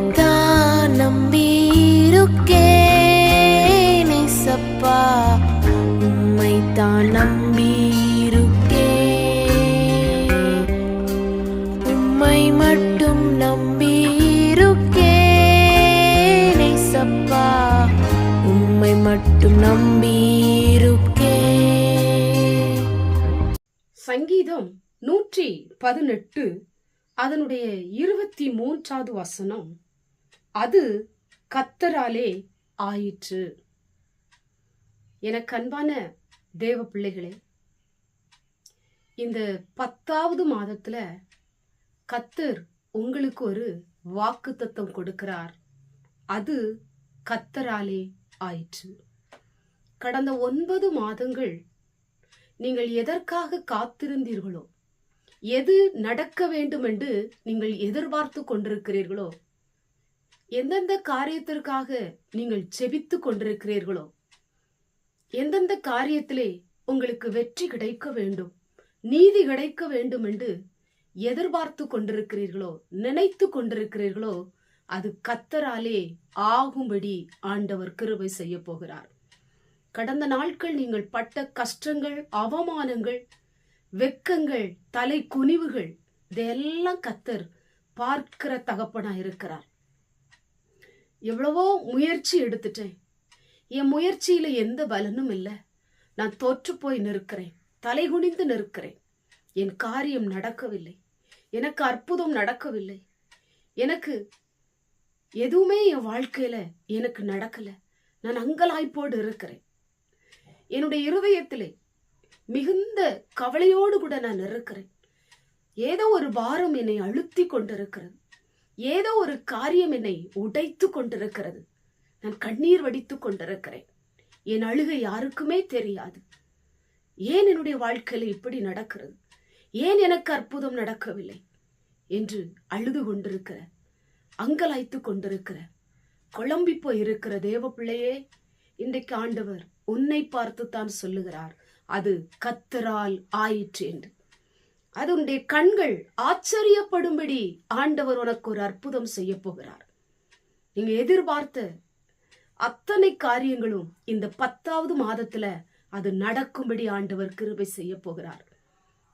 உம்மைத்தான் நம்பியிருக்கேன் சப்பா உம்மைத்தான் நம்பியிருக்கேன் உம்மை மட்டும் நம்பியிருக்கேன் சப்பா உம்மை மட்டும் நம்பியிருக்கேன் சங்கீதம் நூற்றி பதினெட்டு அதனுடைய இருபத்தி மூன்றாவது வசனம். அது கத்தராலே ஆயிற்று. எனக்கு அன்பான தேவ பிள்ளைகளே இந்த பத்தாவது மாதத்துல கத்தர் உங்களுக்கு ஒரு வாக்குத்தத்தம் கொடுக்கிறார். அது கத்தராலே ஆயிற்று. கடந்த ஒன்பது மாதங்கள் நீங்கள் எதற்காக காத்திருந்தீர்களோ எது நடக்க வேண்டும் என்று நீங்கள் எதிர்பார்த்து கொண்டிருக்கிறீர்களோ எந்தெந்த காரியத்திற்காக நீங்கள் செபித்து கொண்டிருக்கிறீர்களோ எந்தெந்த காரியத்திலே உங்களுக்கு வெற்றி கிடைக்க வேண்டும் நீதி கிடைக்க வேண்டும் என்று எதிர்பார்த்து கொண்டிருக்கிறீர்களோ நினைத்து கொண்டிருக்கிறீர்களோ அது கத்தராலே ஆகும்படி ஆண்டவர் கிருபை செய்ய போகிறார். கடந்த நாட்கள் நீங்கள் பட்ட கஷ்டங்கள் அவமானங்கள் வெக்கங்கள் தலை குனிவுகள் இதெல்லாம் கத்தர் பார்க்கிற தகப்பனா இருக்கிறார் எவ்வளவோ முயற்சி எடுத்துட்டேன். என் முயற்சியில எந்த பலனும் இல்லை. நான் தோற்று போய் நிற்கிறேன். தலைகுனிந்து நிற்கிறேன். என் காரியம் நடக்கவில்லை. எனக்கு அற்புதம் நடக்கவில்லை. எனக்கு எதுவுமே என் வாழ்க்கையில எனக்கு நடக்கல. நான் அங்கலாய்ப்போடு இருக்கிறேன். என்னுடைய இருதயத்திலே மிகுந்த கவலையோடு கூட நான் இருக்கிறேன். ஏதோ ஒரு பாரம் என்னை அழுத்தி கொண்டிருக்கிறது. ஏதோ ஒரு காரியம் என்னை உடைத்து கொண்டிருக்கிறது. நான் கண்ணீர் வடித்து கொண்டிருக்கிறேன். என் அழுகை யாருக்குமே தெரியாது. ஏன் என்னுடைய வாழ்க்கையில் இப்படி நடக்கிறது? ஏன் எனக்கு அற்புதம் நடக்கவில்லை? என்று அழுது கொண்டிருக்கிற அங்கலாய்த்து கொண்டிருக்கிற குழம்பி போய் இருக்கிற தேவ பிள்ளையே இன்றைக்கு ஆண்டவர் உன்னை பார்த்து தான் சொல்லுகிறார். அது கத்தரால் ஆயிற்று என்று அது உன்னுடைய கண்கள் ஆச்சரியப்படும்படி ஆண்டவர் உனக்கு ஒரு அற்புதம் செய்ய போகிறார். நீங்க எதிர்பார்த்த அத்தனை காரியங்களும் இந்த பத்தாவது மாதத்துல அது நடக்கும்படி ஆண்டவர் கிருபை செய்ய போகிறார்.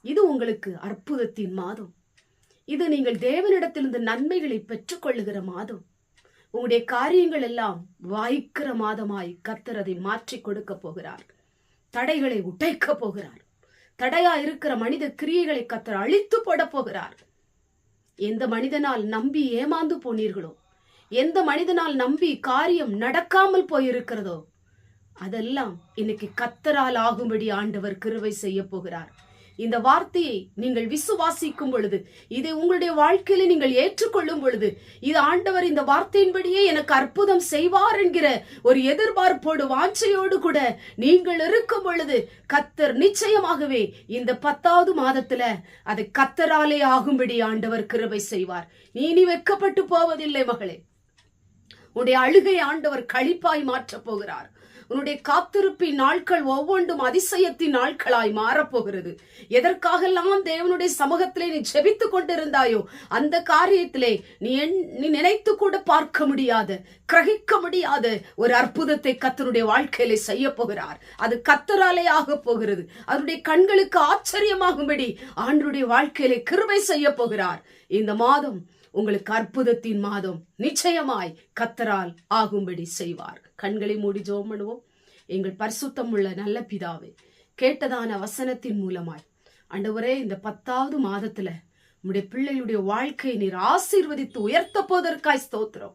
இது உங்களுக்கு அற்புதத்தின் மாதம். இது நீங்கள் தேவனிடத்திலிருந்து நன்மைகளை பெற்றுக்கொள்ளுகிற மாதம். உங்களுடைய காரியங்கள் எல்லாம் வாய்க்கிற மாதமாய் கத்தர் அதை மாற்றி கொடுக்க போகிறார். தடைகளை உடைக்க போகிறார். தடையா இருக்கிற மனித கிரியைகளை கத்தர் அழித்து போட போகிறார். எந்த மனிதனால் நம்பி ஏமாந்து போனீர்களோ எந்த மனிதனால் நம்பி காரியம் நடக்காமல் போயிருக்கிறதோ அதெல்லாம் இன்னைக்கு கத்தரால் ஆகும்படி ஆண்டவர் கிருவை செய்ய போகிறார். இந்த வார்த்தையை நீங்கள் விசுவாசிக்கும் பொழுது இதை உங்களுடைய வாழ்க்கையில நீங்கள் ஏற்றுக்கொள்ளும் பொழுது இது ஆண்டவர் இந்த வார்த்தையின்படியே எனக்கு அற்புதம் செய்வார் என்கிற ஒரு எதிர்பார்ப்போடு வாஞ்சையோடு கூட நீங்கள் இருக்கும் பொழுது கத்தர் நிச்சயமாகவே இந்த பத்தாவது மாதத்துல அதை கத்தராலே ஆகும்படி ஆண்டவர் கிருபை செய்வார். நீ இனி வெக்கப்பட்டு போவதில்லை மகளே. உன்னுடைய அழுகை ஆண்டவர் களிப்பாய் மாற்றப் போகிறார். உன்னுடைய காத்திருப்பின் நாட்கள் ஒவ்வொன்றும் அதிசயத்தின் நாட்களாய் மாறப்போகிறது. எதற்காகெல்லாம் தேவனுடைய சமூகத்திலே நீ ஜெபித்துக் கொண்டிருந்தாயோ அந்த காரியத்திலே நீ என்- நீ நினைத்து கூட பார்க்க முடியாத கிரகிக்க முடியாத. ஒரு அற்புதத்தை கத்தருடைய வாழ்க்கையிலே செய்ய போகிறார். அது கத்தராலே ஆக போகிறது. அதனுடைய கண்களுக்கு ஆச்சரியமாகும்படி ஆண்டுடைய வாழ்க்கையிலே கிருபை செய்ய போகிறார். இந்த மாதம் உங்களுக்கு அற்புதத்தின் மாதம் நிச்சயமாய் கத்தரால் ஆகும்படி செய்வார். கண்களை மூடி ஜோமனுவோம் பண்ணுவோம். எங்கள் பரிசுத்தம் உள்ள நல்ல பிதாவே கேட்டதான வசனத்தின் மூலமாய் அண்டவரே இந்த பத்தாவது மாதத்துல உடைய பிள்ளையுடைய வாழ்க்கையை நீர் ஆசீர்வதித்து உயர்த்த போவதற்காய் ஸ்தோத்திரம்.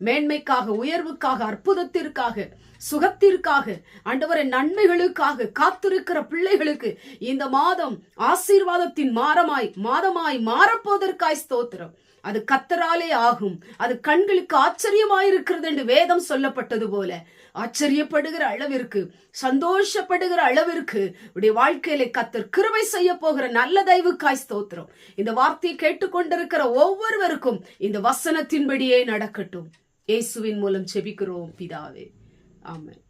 மேன்மைக்காக உயர்வுக்காக அற்புதத்திற்காக சுகத்திற்காக ஆண்டவரை நன்மைகளுக்காக காத்திருக்கிற பிள்ளைகளுக்கு இந்த மாதம் ஆசீர்வாதத்தின் மாறமாய் மாதமாய் மாறப்போவதற்காய் ஸ்தோத்திரம். அது கத்தராலே ஆகும். அது கண்களுக்கு ஆச்சரியமாயிருக்கிறது என்று வேதம் சொல்லப்பட்டது போல. ஆச்சரியப்படுகிற அளவிற்கு சந்தோஷப்படுகிற அளவிற்கு உடைய வாழ்க்கையில கத்தர் கிருவை செய்ய போகிற நல்ல தயவுக்காய் ஸ்தோத்திரம். இந்த வார்த்தையை கேட்டுக்கொண்டிருக்கிற ஒவ்வொருவருக்கும் இந்த வசனத்தின்படியே நடக்கட்டும். இயேசுவின் மூலம் செபிக்கிறோம் பிதாவே. ஆமாம்